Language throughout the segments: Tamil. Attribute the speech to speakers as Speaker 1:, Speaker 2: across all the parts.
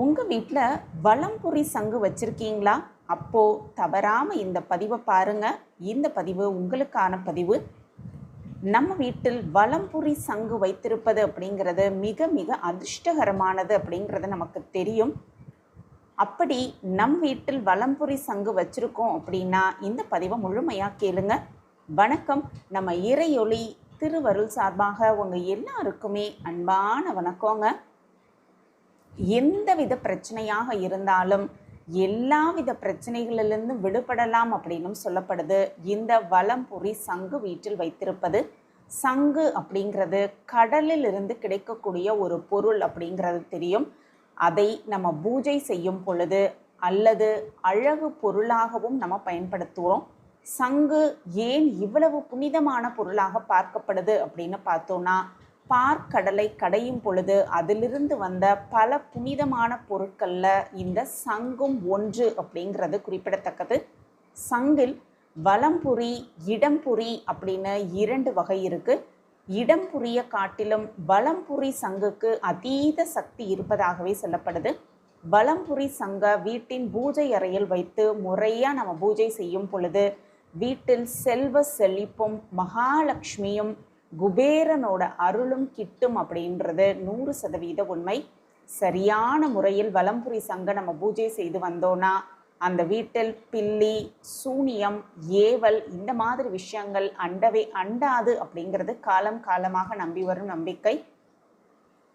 Speaker 1: உங்கள் வீட்டில் வளம்புரி சங்கு வச்சுருக்கீங்களா? அப்போது தவறாமல் இந்த பதிவை பாருங்கள் இந்த பதிவு உங்களுக்கான பதிவு. நம்ம வீட்டில் வளம்புரி சங்கு வைத்திருப்பது அப்படிங்கிறது மிக மிக அதிர்ஷ்டகரமானது அப்படிங்கிறது நமக்கு தெரியும். அப்படி நம் வீட்டில் வளம்புரி சங்கு வச்சுருக்கோம் அப்படின்னா இந்த பதிவை முழுமையாக கேளுங்க. வணக்கம். நம்ம இறையொளி திருவருள் சார்பாக உங்கள் எல்லாருக்குமே அன்பான வணக்கங்க. எந்தவித பிரச்சனையாக இருந்தாலும் எல்லாவித பிரச்சனைகளிலிருந்து விடுபடலாம் அப்படின்னும் சொல்லப்படுது. இந்த வலம்புரி சங்கு வீட்டில் வைத்திருப்பது சங்கு அப்படிங்கிறது கடலில் இருந்து கிடைக்கக்கூடிய ஒரு பொருள் அப்படிங்கிறது தெரியும். அதை நம்ம பூஜை செய்யும் பொழுது அல்லது அழகு பொருளாகவும் நம்ம பயன்படுத்துகிறோம். சங்கு ஏன் இவ்வளவு புனிதமான பொருளாக பார்க்கப்படுது அப்படின்னு பார்த்தோன்னா பார்க்கடலை கடையும் பொழுது அதிலிருந்து வந்த பல புனிதமான பொருட்களில் இந்த சங்கும் ஒன்று அப்படிங்கிறது குறிப்பிடத்தக்கது. சங்கில் வலம்புரி இடம்புரி அப்படின்னு இரண்டு வகை இருக்கு. இடம்புரிய காட்டிலும் வலம்புரி சங்குக்கு அதீத சக்தி இருப்பதாகவே சொல்லப்படுது. வலம்புரி சங்க வீட்டின் பூஜை அறையில் வைத்து முறையாக நம்ம பூஜை செய்யும் பொழுது வீட்டில் செல்வ செழிப்பும் மகாலட்சுமியும் குபேரனோட அருளும் கிட்டும் அப்படின்றது நூறு சதவீத உண்மை. சரியான முறையில் வலம்புரி சங்க நம்ம பூஜை செய்து வந்தோன்னா அந்த வீட்டில் பில்லி சூனியம் ஏவல் இந்த மாதிரி விஷயங்கள் அண்டவே அண்டாது அப்படிங்கிறது காலம் காலமாக நம்பி வரும் நம்பிக்கை.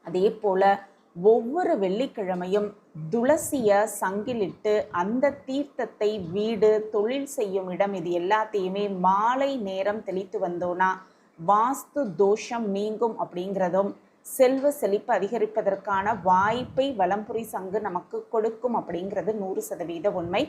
Speaker 1: அதே போல ஒவ்வொரு வெள்ளிக்கிழமையும் துளசிய சங்கிலிட்டு அந்த தீர்த்தத்தை வீடு தொழில் செய்யும் இடம் இது எல்லாத்தையுமே மாலை நேரம் தெளித்து வந்தோன்னா வாஸ்து தோஷம் நீங்கும் அப்படிங்கிறதும் செல்வ செழிப்பு அதிகரிப்பதற்கான வாய்ப்பை வலம்புரி சங்கு நமக்கு கொடுக்கும் அப்படிங்கிறது நூறு சதவீத உண்மை.